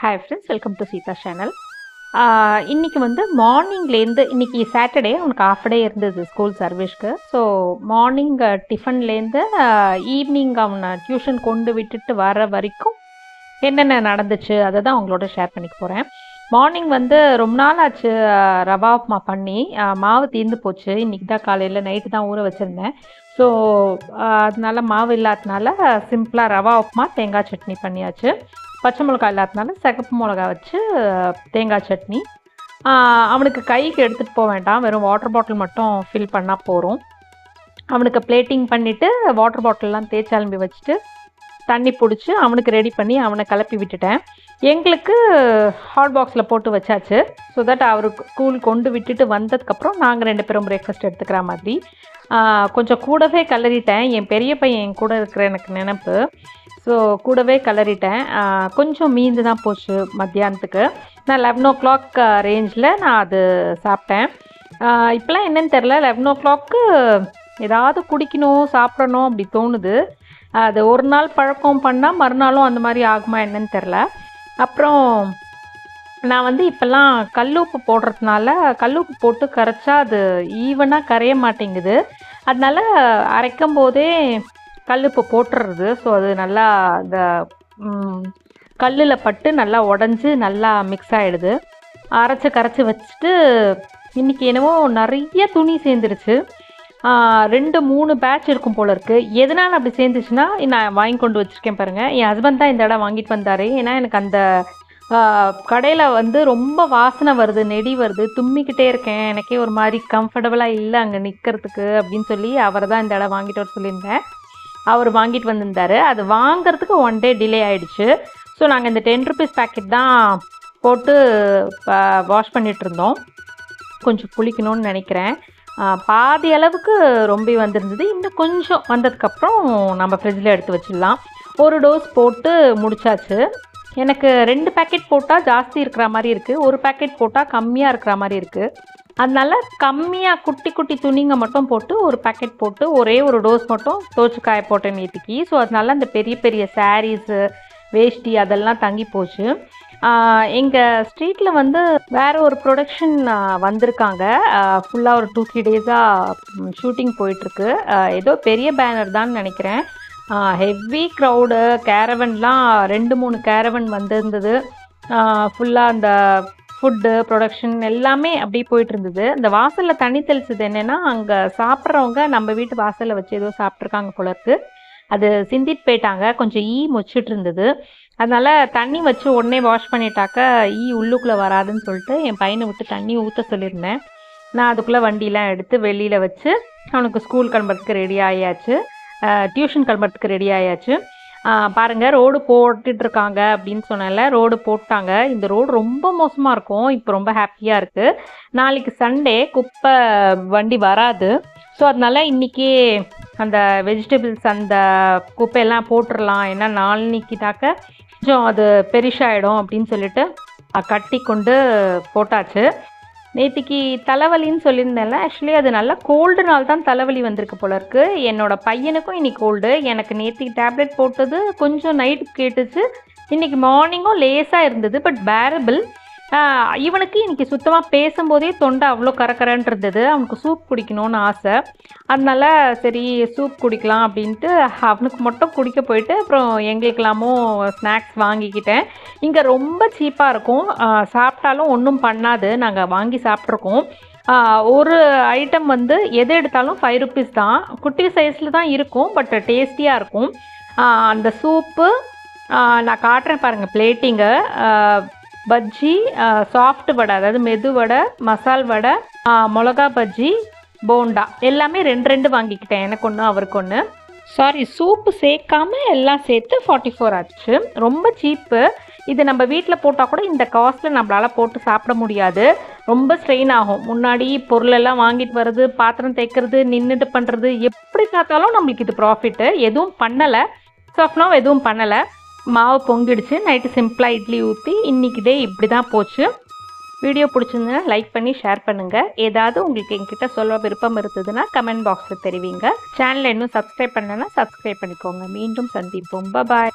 Hi friends welcome to Sita channel இன்றைக்கி வந்து மார்னிங்லேருந்து இன்றைக்கி சாட்டர்டே அவனுக்கு ஆஃப் டே இருந்தது ஸ்கூல் சர்வீஸ்க்கு ஸோ மார்னிங் டிஃபன்லேருந்து ஈவினிங் அவனை டியூஷன் கொண்டு விட்டுட்டு வர வரைக்கும் என்னென்ன நடந்துச்சு அதை தான் அவங்களோட ஷேர் பண்ணிக்க போகிறேன் மார்னிங் வந்து ரொம்ப நாள் ஆச்சு ரவா உப்புமா பண்ணி. மாவு தீர்ந்து போச்சு. இன்றைக்கி தான் காலையில் நைட்டு தான் ஊற வச்சுருந்தேன். ஸோ அதனால மாவு இல்லாததுனால சிம்பிளாக ரவா உப்புமா தேங்காய் சட்னி பண்ணியாச்சு. பச்சை மிளகா இல்லாததுனால சிகப்பு மிளகா வச்சு தேங்காய் சட்னி. அவனுக்கு கைக்கு எடுத்துகிட்டு போக வேண்டாம். வெறும் வாட்டர் பாட்டில் மட்டும் ஃபில் பண்ணால் போகிறோம் அவனுக்கு பிளேட்டிங் பண்ணிவிட்டு வாட்டர் பாட்டில்லாம் தேய்ச்சாலும்பி வச்சுட்டு தண்ணி பிடிச்சி அவனுக்கு ரெடி பண்ணி அவனை கிளப்பி விட்டுட்டேன். எங்களுக்கு ஹாட் பாக்ஸில் போட்டு வச்சாச்சு. ஸோ தட் அவருக்கு ஸ்கூல் கொண்டு விட்டுட்டு வந்ததுக்கப்புறம் நாங்கள் ரெண்டு பேரும் பிரேக்ஃபாஸ்ட் எடுத்துக்கிற மாதிரி. கொஞ்சம் கூடவே கலரிட்டேன் என் பெரிய பையன் என் கூட இருக்கிற எனக்கு நினப்பு. ஸோ கூடவே கலரிட்டேன் கொஞ்சம் மீந்து தான் போச்சு மத்தியானத்துக்கு. நான் லெவன் ஓ கிளாக் ரேஞ்சில் நான் அது சாப்பிட்டேன். இப்போலாம் என்னன்னு தெரில லெவன் ஓ கிளாக்கு ஏதாவது குடிக்கணும் சாப்பிடணும் அப்படி தோணுது. அது ஒரு நாள் பழக்கம் பண்ணால் மறுநாளும் அந்த மாதிரி ஆகுமா என்னன்னு தெரில அப்புறம் நான் வந்து இப்போல்லாம் கல்லுப்பு போடுறதுனால கல்லுப்பு போட்டு கரைச்சா அது ஈவனாக கரைய மாட்டேங்குது. அதனால் அரைக்கும் போதே கல்லுப்பு போட்டுறது. ஸோ அது நல்லா இந்த கல்லில் பட்டு நல்லா உடஞ்சி நல்லா மிக்ஸ் ஆகிடுது அரைச்சி கரைச்சி வச்சுட்டு இன்றைக்கி என்னவோ நிறைய துணி சேர்ந்துருச்சு. ரெண்டு மூணு பேட்ச் இருக்கும் போல இருக்குது எதனால் அப்படி சேர்ந்துச்சுன்னா நான் வாங்கி கொண்டு வச்சுருக்கேன் பாருங்கள் என் ஹஸ்பண்ட் தான் இந்த இடம் வாங்கிட்டு வந்தார். ஏன்னா எனக்கு அந்த கடையில் வந்து ரொம்ப வாசனை வருது நெடி வருது. தும்மிக்கிட்டே இருக்கேன். எனக்கே ஒரு மாதிரி கம்ஃபர்டபுளாக இல்லை அங்கே நிற்கிறதுக்கு அப்படின்னு சொல்லி அவர் தான் இந்த இடம் வாங்கிட்டு வர சொல்லியிருந்தேன். அவர் வாங்கிட்டு வந்திருந்தார். அது வாங்குறதுக்கு ஒன் டே டிலே ஆகிடுச்சு ஸோ நாங்கள் இந்த டென் ருபீஸ் பேக்கெட் தான் போட்டு வாஷ் பண்ணிகிட்ருந்தோம் கொஞ்சம் புளிக்கணும்னு நினைக்கிறேன். பாதி அளவுக்கு ரொம்ப வந்திருந்தது. இன்னும் கொஞ்சம் வந்ததுக்கப்புறம் நம்ம ஃப்ரிட்ஜில் எடுத்து வச்சிடலாம். ஒரு டோஸ் போட்டு முடிச்சாச்சு. எனக்கு ரெண்டு பேக்கெட் போட்டால் ஜாஸ்தி இருக்கிற மாதிரி இருக்குது ஒரு பேக்கெட் போட்டால் கம்மியாக இருக்கிற மாதிரி இருக்குது அதனால கம்மியாக குட்டி குட்டி துணிங்க மட்டும் போட்டு ஒரு பேக்கெட் போட்டு ஒரே ஒரு டோஸ் மட்டும் தோச்சு காய போட்டேன் நேற்றுக்கு ஸோ அதனால அந்த பெரிய பெரிய சாரீஸு வேஷ்டி அதெல்லாம் தங்கி போச்சு. எங்கள் ஸ்ட்ரீட்டில் வந்து வேறு ஒரு ப்ரொடக்ஷன் வந்திருக்காங்க. ஃபுல்லாக ஒரு டூ த்ரீ டேஸாக ஷூட்டிங் போயிட்டுருக்கு. ஏதோ பெரிய பேனர் தான் நினைக்கிறேன். ஹெவி க்ரௌடு கேரவன்லாம் ரெண்டு மூணு கேரவன் வந்திருந்தது. ஃபுல்லாக அந்த ஃபுட்டு ப்ரொடக்ஷன் எல்லாமே அப்படியே போயிட்டு இருந்தது இந்த வாசலில் தண்ணி தெளிச்சது என்னென்னா அங்கே சாப்பிட்றவங்க நம்ம வீட்டு வாசலில் வச்சு ஏதோ சாப்பிட்ருக்காங்க போல இருக்குது அது சிந்திட்டு போயிட்டாங்க. கொஞ்சம் ஈ மொச்சிட்டு இருந்தது. அதனால தண்ணி வச்சு உடனே வாஷ் பண்ணிட்டாக்க ஈ உள்ளுக்குள்ளே வராதுன்னு சொல்லிட்டு என் பையனை விட்டு தண்ணி ஊற்ற சொல்லியிருந்தேன். நான் அதுக்குள்ளே வண்டிலாம் எடுத்து வெளியில் வச்சு அவனுக்கு ஸ்கூல் கிளம்புறதுக்கு ரெடி ஆயாச்சு. டியூஷன் கிளம்புறதுக்கு ரெடி ஆயாச்சு. பாருங்கள் ரோடு போட்டுட்டு இருக்காங்க அப்படின்னு சொன்னால ரோடு போட்டாங்க. இந்த ரோடு ரொம்ப மோசமாக இருக்கும். இப்போ ரொம்ப ஹாப்பியாக இருக்குது நாளைக்கு சண்டே குப்பை வண்டி வராது. ஸோ அதனால இன்றைக்கி அந்த வெஜிடபிள்ஸ் அந்த குப்பையெல்லாம் போட்டுடலாம் ஏன்னா நாளைக்கு கொஞ்சம் அது பெரிஷாயிடும் அப்படின்னு சொல்லிட்டு கட்டி கொண்டு போட்டாச்சு. நேற்றுக்கு தலைவலின்னு சொல்லியிருந்தேன்ல. ஆக்சுவலி அது நல்லா கோல்டுனால தான் தலைவலி வந்திருக்கு போல இருக்கு. என்னோட பையனுக்கும் இன்றைக்கி கோல்டு எனக்கு நேற்றுக்கு டேப்லெட் போட்டது கொஞ்சம் நைட் கேட்டுச்சு. இன்றைக்கி மார்னிங்கும் லேசாக இருந்தது பட் பேரபிள் இவனுக்கு இன்றைக்கி சுத்தமாக பேசும்போதே தொண்டை அவ்வளோ கரகரன்னு இருந்தது அவனுக்கு சூப் குடிக்கணும்னு ஆசை. அதனால சரி சூப் குடிக்கலாம் அப்படின்ட்டு அவனுக்கு மட்டும் குடிக்க போயிட்டு அப்புறம் எங்களுக்கெல்லாமும் ஸ்நாக்ஸ் வாங்கிக்கிட்டேன். இங்கே ரொம்ப சீப்பாக இருக்கும். சாப்பிட்டாலும் ஒன்றும் பண்ணாது. நாங்கள் வாங்கி சாப்பிட்ருக்கோம். ஒரு ஐட்டம் வந்து எது எடுத்தாலும் ஃபைவ் ருபீஸ் தான். குட்டி சைஸில் தான் இருக்கும் பட் டேஸ்டியாக இருக்கும். அந்த சூப்பு நான் காட்டுறேன் பாருங்கள் பிளேட்டிங்கு பஜ்ஜி சாஃப்ட் வடை அதாவது மெது வடை மசால் வடை மிளகா பஜ்ஜி போண்டா. எல்லாமே ரெண்டு ரெண்டு வாங்கிக்கிட்டேன். எனக்கு ஒன்று அவருக்கு ஒன்று சாரி சூப்பு சேர்க்காம எல்லாம் சேர்த்து ஃபார்ட்டி ஃபோர் ஆச்சு. ரொம்ப சீப்பு இது நம்ம வீட்டில் போட்டால் கூட இந்த காஸ்ட்டில் நம்மளால் போட்டு சாப்பிட முடியாது. ரொம்ப ஸ்ட்ரெயின் ஆகும். முன்னாடி பொருளெல்லாம் வாங்கிட்டு வர்றது பாத்திரம் தேய்க்கிறது நின்றுட்டு பண்ணுறது எப்படி பார்த்தாலும் நம்மளுக்கு இது ப்ராஃபிட்டு எதுவும் பண்ணலை. சாஃப்ட்னாவும் எதுவும் பண்ணலை. மாவு பொங்கிடுச்சு. நைட்டு சிம்பிளாக இட்லி ஊற்றி இன்றைக்கி டே இப்படி தான் போச்சு. வீடியோ பிடிச்சிருந்ததுன்னா லைக் பண்ணி ஷேர் பண்ணுங்கள் ஏதாவது உங்களுக்கு என்கிட்ட சொல்ல விருப்பம் இருந்ததுன்னா கமெண்ட் பாக்ஸில் தெரிவிங்க. சேனலை இன்னும் சப்ஸ்கிரைப் பண்ணலன்னா சப்ஸ்கிரைப் பண்ணிக்கோங்க. மீண்டும் சந்திப்போம். பாய்